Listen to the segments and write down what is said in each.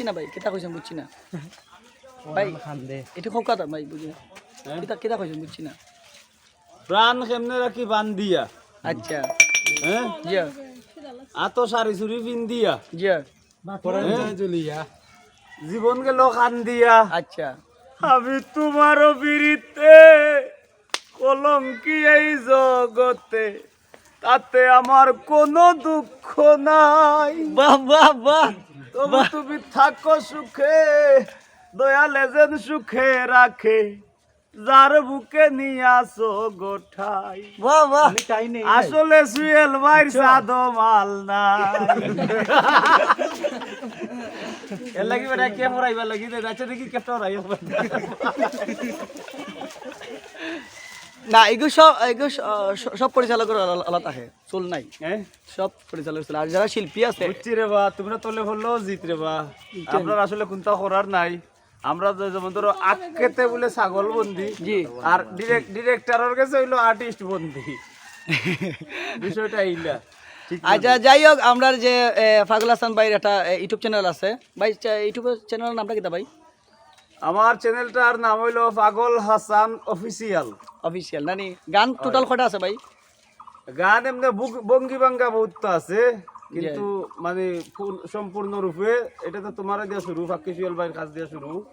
বুঝছি না ভাই? কেতা কইছেন বুঝছি না ভাই এটা কথা ভাই বুঝি। কেতা কেতা কইছেন বুঝছি না প্রাণ কেমনে রাখি বান্ধিয়া? আচ্ছা। হ্যাঁ? জিয়া। আত সারি সুরি পিন্দিয়া জিয়া। হ্যাঁ? জীবন গেল কান্দিয়া আচ্ছা। আমি তোমারও বিরিতে কলঙ্কি এই জগতে তাতে আমার কোনো দুঃখ নাই। বাহ বাহ বাহ। তবু তুমি থাকো সুখে দয়ালে যেন সুখে রাখে যার বুকে নিয়ে আসো গোঠাই বাহ বাহ আসলে সুয়েল ভাইর সাদো মাল নাই এর লাগি বেটা কে মরাইবার লাগি দেখি কেটা রাই না এগুলো সব এগুলো সব পরিচালকের আলা- আলাদা থাকে চুল নাই। হ্যাঁ? সব পরিচালক চুল। আর যারা শিল্পী আছে বুঝছি রে বা তোমরা তোলে বলল জিত রে বা। আপনার আসলে কোনটা করার নাই। আমরা যেমন ধরো আকেতে বলে ছাগল বন্দি আর ডিরেক্টরের কাছে হইল আর্টিস্ট বন্দি বিষয়টা এইলা আচ্ছা যাই হোক আমরা যে ফাগুল হাসান ভাইয়ের একটা ইউটিউব চ্যানেল আছে। ভাই ইউটিউব চ্যানেলের নামটা কিতা ভাই? আমার চ্যানেলটার নাম হইল পাগল হাসান অফিসিয়াল। অফিসিয়াল নানি গান টোটাল কটা আছে ভাই? গান এমনি বঙ্গি বাঙ্গা বহুত আছে কিন্তু মানে পূর্ণ- সম্পূর্ণরূপে এটা তো তোমার দিয়া শুরু ফাকিসুয়েল ভাইয়ের কাজ দিয়া শুরু।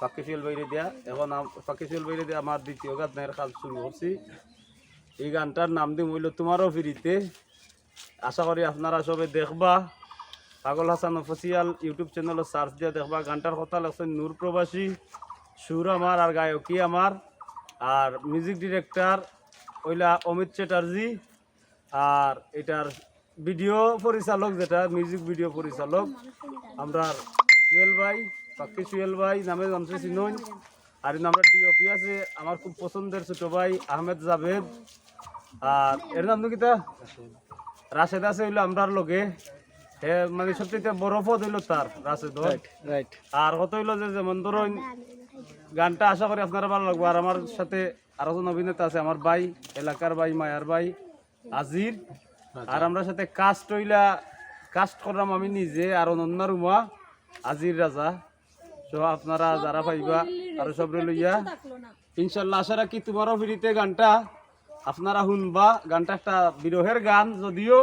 ফাকিসুয়েল বাইরে দিয়া এখন আম- ফাকিসুয়েল বাইরে দিয়া আমার দ্বিতীয় গানের কাজ শুরু করছি। এই গানটার নাম দিম হইল তোমারও ফিরিতে। আশা করি আপনারা সবে দেখবা। পাগল হাসান অফিসিয়াল ইউটিউব চ্যানেলত সার্চ দিয়ে দেখবা। গানটার কথা লাগছে নূর প্রবাসী, সুর আমার আর গায়কী আমার। আর মিউজিক ডিরেক্টর ওইলা অমিত চ্যাটার্জি। আর এটার ভিডিও পরিচালক যেটা মিউজিক ভিডিও পরিচালক, আমরা সুয়েল ভাই পাক্কি সুয়েল ভাই, নামে নামছে চিনই। আর আমরা ডিওপি আছে, আমার খুব পছন্দের ছোট ভাই আহমেদ জাভেদ। আর এর নাম কিতা রাশেদ আছে হইল আমরার লগে। হে মানে সবচেয়ে বড় পদ হইল তার রাশেদ রাইট আর কত হইল যে যেমন ধরুন গানটা আশা করি আপনারা ভালো লাগবে। আর আমার সাথে আরও জন অভিনেতা আছে আমার ভাই এলাকার ভাই মায়ার ভাই আজির। আর আমরা সাথে কাস্ট হইলা কাস্ট করলাম আমি নিজে আর অন্য রুমা আজির রাজা। তো আপনারা যারা পাইবা আর সব লইয়া। ইনশাল্লাহ আশা রাখি তোমারও ফিরিতে গানটা আপনারা শুনবা। গানটা একটা বিরহের গান যদিও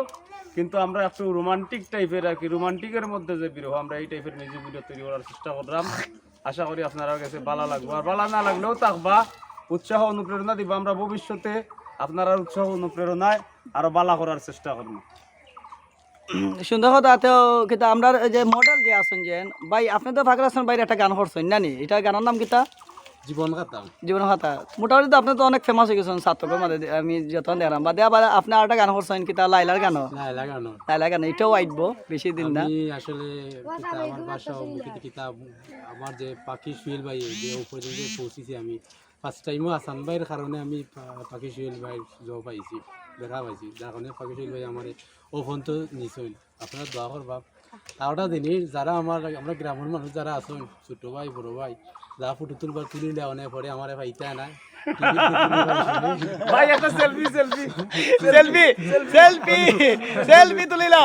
কিন্তু আমরা একটু রোমান্টিক টাইপের আর কি রোমান্টিকের মধ্যে যে বিরহ আমরা এই টাইপের মিউজিক ভিডিও তৈরি করার চেষ্টা করলাম। আশা করি আপনারা কাছে ভালো লাগবে। আর ভালো না লাগলেও থাকবা, উৎসাহ অনুপ্রেরণা দিব, আমরা ভবিষ্যতে আপনারা উৎসাহ অনুপ্রেরণায় আরও বালা করার চেষ্টা করব। সুন্দর কথা, তো কিন্তু আমরা যে মডেল যে আছেন যে ভাই, আপনি তো ফাগুল হাসান ভাইয়ের একটা গান করছেন নানি এটা গানের নাম কিতা? জীবন কাটাম জীবন কথা মোটামুটি তো আপনি তো অনেক ফেমাস হয়ে গেছেন ছাত্রকের মধ্যে আমি যত দেখলাম। বা দেওয়া আপনি আর একটা গান করছেন কিতা লাইলার গানও না লাগানো লাইলার গান এটাও আইটবো বেশি দিন না। আসলে আমার বাসা অমুকিত কিতাব আমার যে পাখি সুয়েল ভাই যে উপরে যে পৌঁছেছি আমি ফার্স্ট টাইমও আসান ভাইয়ের কারণে আমি পাখি সুয়েল ভাইয়ের জব পাইছি দেখা পাইছি। যার কারণে পাখি সুয়েল ভাই আমার ও ফোন তো নিছই আপনারা দোয়া করবা। আরোটা জিনিস যারা আমার আমরা গ্রামের মানুষ যারা আছেন ছোট ভাই বড় ভাই যা ফুটু তুলবার তুলিলে অনেক পরে আমার নাই ভাই একটা selfie selfie selfie selfie selfie তুলি না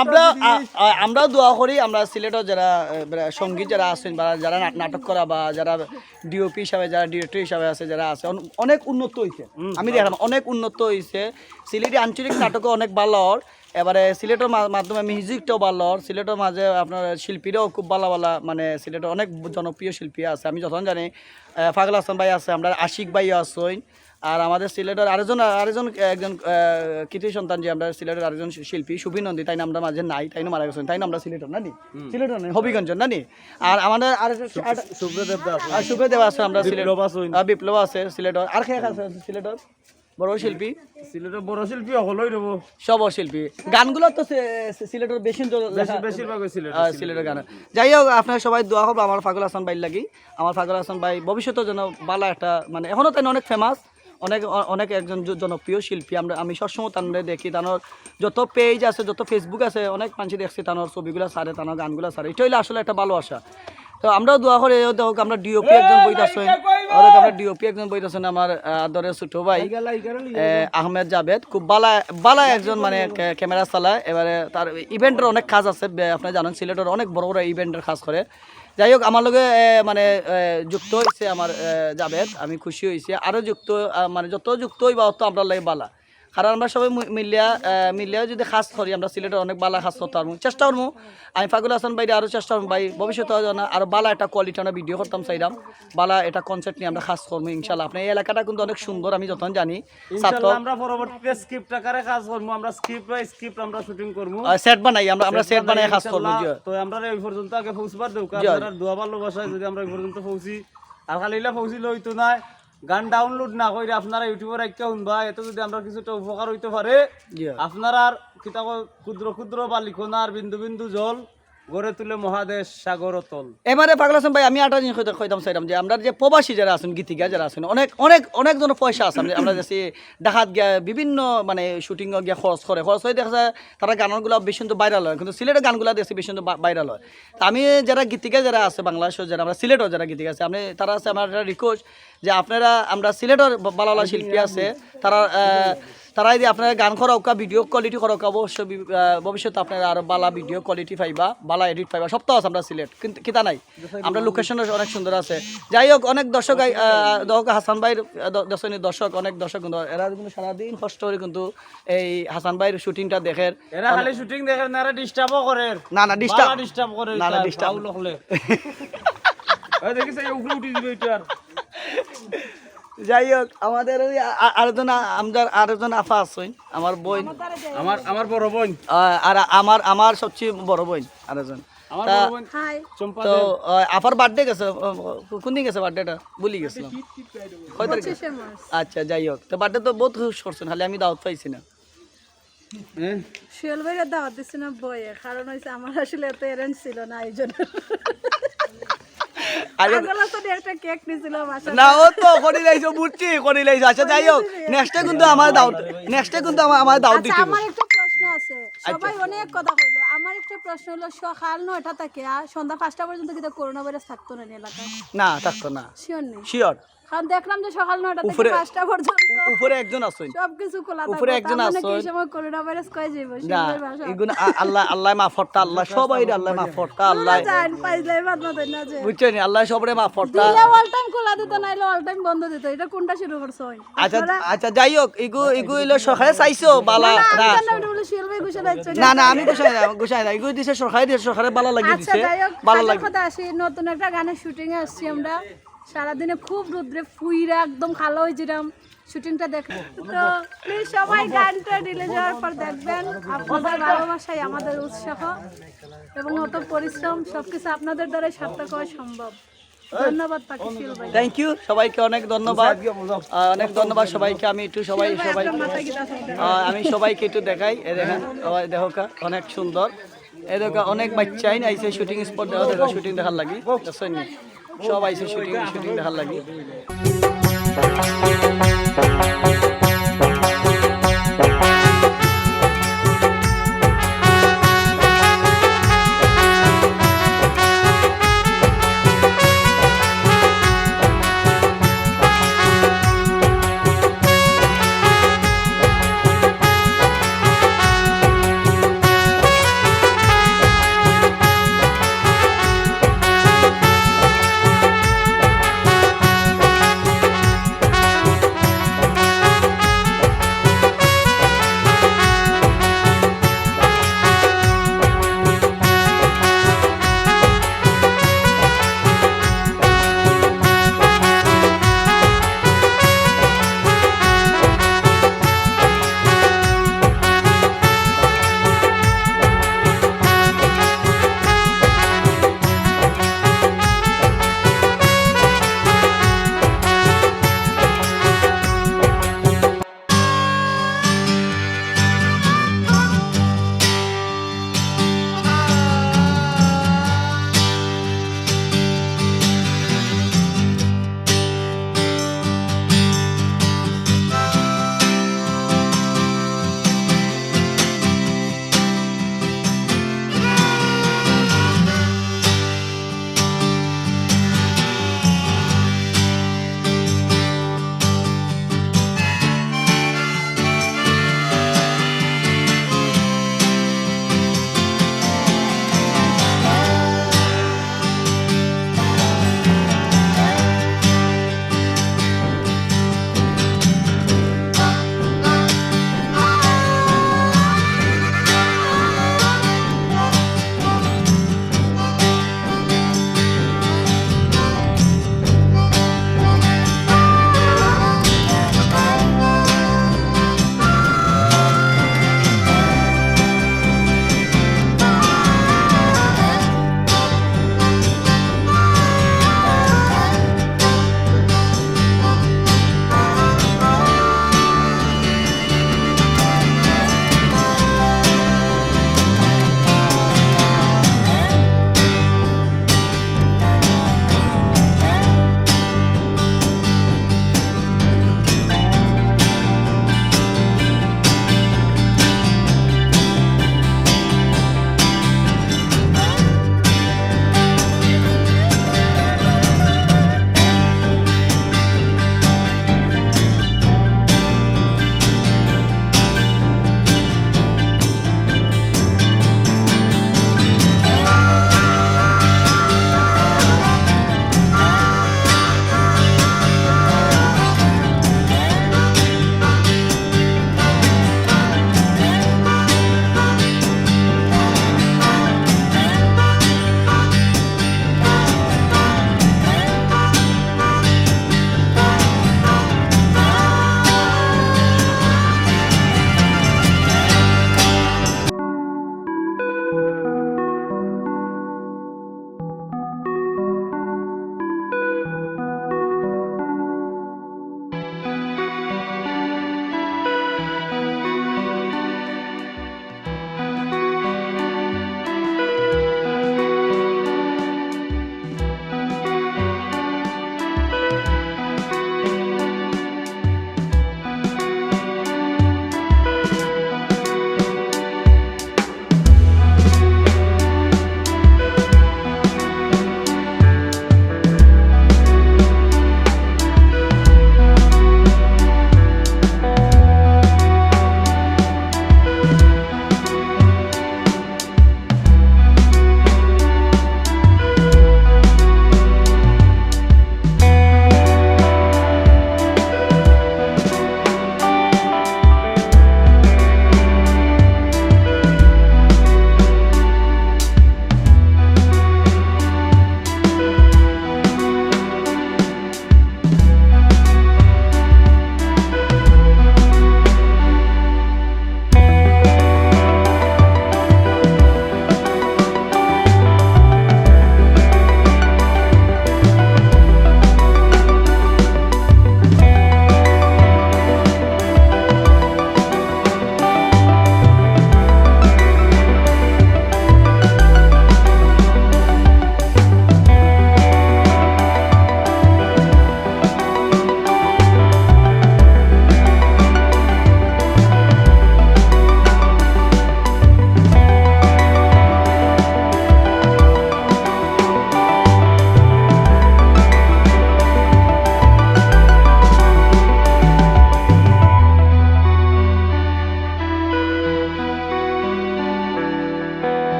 আমরা আ- আ- আমরাও দোয়া করি আমরা সিলেটের যারা মানে সংগীত যারা আছেন বা যারা নাটক করা বা যারা ডিওপি হিসাবে যারা ডিরেক্টর হিসাবে আছে যারা আছে অনেক উন্নত হয়েছে আমি দেখলাম অনেক উন্নত হয়েছে সিলেটি আঞ্চলিক নাটকও অনেক ভালো। এবারে সিলেটের মাধ্যমে মিউজিকটাও ভালো সিলেটের মাঝে আপনার শিল্পীরাও খুব ভালো ভালো মানে সিলেটের অনেক জনপ্রিয় শিল্পী আছে। আমি যখন জানি ফাগল হাসান ভাই আছে আমরা আশিক ভাই আছেন আর আমাদের সিলেটের আরেকজন আরেকজন একজন কৃতি সন্তান যে আমরা সিলেটের আরেকজন শিল্পী সুবীর নন্দী তাই আমরা মাঝে নাই তাই না মারা গেছেন তাই না আমরা সিলেটের নানি? সিলেটের নানি হবিগঞ্জ নানি। আর আমাদের আর সুব্রদেব আছে। আমরা সিলেট বিপ্লব আছে সিলেটের। আর খেয়ে আছে সিলেটের? বড় শিল্পী? সিলেটের বড় শিল্পী হলই রব। সব শিল্পী গানগুলো তো সিলেটের বেশি বেশি- বেশিরভাগ আহ, সিলেটের গান। যাই হোক আপনার সবাই দোয়া করব আমার ফাগুল হাসান ভাই লাগি। আমার ফাগুল হাসান ভাই ভবিষ্যতে যেন ভালো একটা মানে এখনও তাই অনেক ফেমাস অনেক অনেক একজন জনপ্রিয় শিল্পী। আমরা আমি সবসময় তার দেখি তানোর যত পেজ আছে যত ফেসবুক আছে অনেক মানুষ দেখছি তানোর ছবিগুলো সারে তানোর গানগুলো সারে এটা হইলে আসলে একটা ভালোবাসা। তো আমরাও দোয়া করে হোক আমরা ডিওপি একজন বইতে আসেন আমরা ডিওপি একজন বইতেছেন আমার আহ, আদরের ছোট ভাই আহমেদ জাভেদ। খুব বালা বালা একজন মানে ক্যামেরা চালায়। এবারে তার ইভেন্টের অনেক কাজ আছে আপনি জানেন সিলেটের অনেক বড় বড় ইভেন্টের কাজ করে। যাই হোক আমার লগে মানে যুক্ত হয়েছে আমার জাভেদ। আমি খুশি হয়েছি আরও যুক্ত মানে যত যুক্ত হইবা অত আমরা লাগে বালা। কারণ আমরা সবাই মিলিয়া মিলিয়া যদি কাজ করি আমরা সিলেটের অনেক বালা কাজ করতে পারব। চেষ্টা করব। আমি ফাগুল হাসান বাইরে আরও চেষ্টা করব। ভাই ভবিষ্যতে আরও বালা একটা কোয়ালিটি আমরা ভিডিও করতাম চাইলাম বালা এটা কনসেপ্ট নিয়ে আমরা কাজ করব ইনশাল্লাহ। আপনার এই এলাকাটা কিন্তু অনেক সুন্দর আমি যতক্ষণ জানি। আমরা পরবর্তীতে স্ক্রিপ্ট আকারে কাজ করব। আমরা স্ক্রিপ্ট বাই স্ক্রিপ্ট আমরা শুটিং করব। সেট বানাই আমরা আমরা সেট বানাই কাজ করব তো আমরা এই পর্যন্ত আগে পৌঁছবার দেব দোয়া ভালোবাসায় যদি আমরা এই পর্যন্ত পৌঁছি আর খালিলা পৌঁছিল হইতো না। গান ডাউনলোড না করে আপনারা ইউটিউবে রাখতে শুনবা এতে যদি আমরা কিছুটা উপকার হইতে পারে। আপনারা আর কিতা কয়, ক্ষুদ্র বা লিখনার বিন্দু বিন্দু জল গড়ে তুলে মহাদেশ সাগর তল। এবারে পাগল হাসান ভাই, আমি একটা জিনিস কইতে- কইতাম চাইলাম যে আমরা যে প্রবাসী যারা আছেন, গীতিকা যারা আছেন, অনেক অনেক অনেক জনের পয়সা আছে। আমরা- যাচ্ছি দেখাত গিয়া বিভিন্ন মানে শুটিং গিয়া খরচ করে। খরচ হয়ে দেখা যায় তারা গানগুলো বেশি কিন্তু ভাইরাল হয়। কিন্তু সিলেটের গানগুলো দেখছি বেশি কিন্তু ভাইরাল হয়। আমি যারা গীতিকা যারা আছে বাংলাদেশের যারা আমরা সিলেটও যারা গীতিকা আছে আমি তারা আছে, আমার রিকোয়েস্ট যে আপনারা আমরা সিলেটের ভালো শিল্পী আছে, তারা তারা যদি আপনারা গান করাওকা ভিডিও কোয়ালিটি করাওকা অবশ্যই ভবিষ্যতে আপনারা আরও বালা ভিডিও কোয়ালিটি পাইবা বালা এডিট পাইবা। সব তো আছে আমরা সিলেট কিন্তু কিতা নাই? আমরা লোকেশন অনেক সুন্দর আছে। যাই হোক অনেক দর্শক হাসান ভাইয়ের দর্শনী দর্শক অনেক দর্শক কিন্তু এরা কিন্তু সারাদিন কষ্ট করে কিন্তু এই হাসান ভাইয়ের শুটিংটা দেখে। এরা খালি শুটিং দেখে না ডিস্টার্বও করে। না না ডিস্টার্ব ডিস্টার্ব করে না, না, disturb। হলে। দেখিস উঠে দিবে এটা আর। যাই হোক আমাদের ওই আরেকজন আ- আমাদের আরেকজন আফা আছেন আমার বোন। আমার আমার বড় বোন। আর আমার আমার সবচেয়ে বড় বোন আরেকজন। আমার তা- বড় বোন হাই চম্পা তো আহ, বার্থডে গেছে কোন দিন গেছে বার্থডেটা ভুলি গেছিলাম। কয় তারিখে? আচ্ছা যাই হোক তো বার্থডে তো বহুত খুশ করছেন খালি আমি দাওয়াত পাইছি না। হ্যাঁ? শিয়াল ভাইয়ের দাওয়াত দিচ্ছে না বইয়ে কারণ হয়েছে আমার আসলে এত অ্যারেঞ্জ ছিল না এই জন্য আগে আগলা তো একটা কেক নিয়েছিল বাসা না ও তো করি লাইছো বুঝছি করি লাইছো আচ্ছা যাই হোক নেক্সটে কিন্তু আমার দাওয়াত নেক্সটে কিন্তু আমার আমার আচ্ছা দিতে। আমার একটা প্রশ্ন আছে। সবাই অনেক কথা হইল। আমার একটা প্রশ্ন হলো সকাল নয়টা থেকে আর সন্ধ্যা পাঁচটা পর্যন্ত কিন্তু করোনা ভাইরাস থাকতো না এলাকায়। না থাকতো না। শিওর নেই শিওর কারণ দেখলাম যে সকাল থেকে পর্যন্ত উপরে একজন আছেন। সবকিছু খোলা উপরে একজন মানে কি আছেন। সময় করোনা ভাইরাস কয় যাইব আল্লাহ আল্লাহ আল্লাহ সবাই আল্লাহ আল্লাহ। জান পাইলাই বাদ না দেন না যে। বুঝছেন আল্লাহ সবরে দিলে অল টাইম খোলা দিত নাইলে অল টাইম বন্ধ দিত। এটা কোনটা শুরু করছ? আচ্ছা আচ্ছা যাই হোক এগু এগু হইল সকালে চাইছো বালা না। না না আমি গুছাই না না। এগুলো দিছে সরকারি দিছে সরকারে বালা লাগিয়ে আচ্ছা দিছে। লাগে কথা আসি নতুন একটা গানের শুটিং এ আসছি আমরা। সারাদিনে খুব রুদ্রে ফুইরা একদম খালো হয়েছিলাম শুটিংটা দেখ তো প্লিজ সবাই গানটা রিলিজ হওয়ার পর দেখবেন। আপনাদের ভালোবাসাই আমাদের উৎসাহ এবং অত পরিশ্রম সবকিছু আপনাদের দ্বারাই সার্থক হওয়া সম্ভব। ধন্যবাদ থ্যাংক ইউ সবাইকে অনেক ধন্যবাদ। অনেক ধন্যবাদ সবাইকে। আমি একটু সবাই সবাই সবাইকে একটু দেখাই। এ দেখেন সবাই দেখোকা অনেক সুন্দর। এ দেখা অনেক বাচ্চাই আইছে শুটিং স্পট দেখা দেখা শুটিং দেখার লাগি? সব আইছে শুটিং শুটিং দেখার লাগি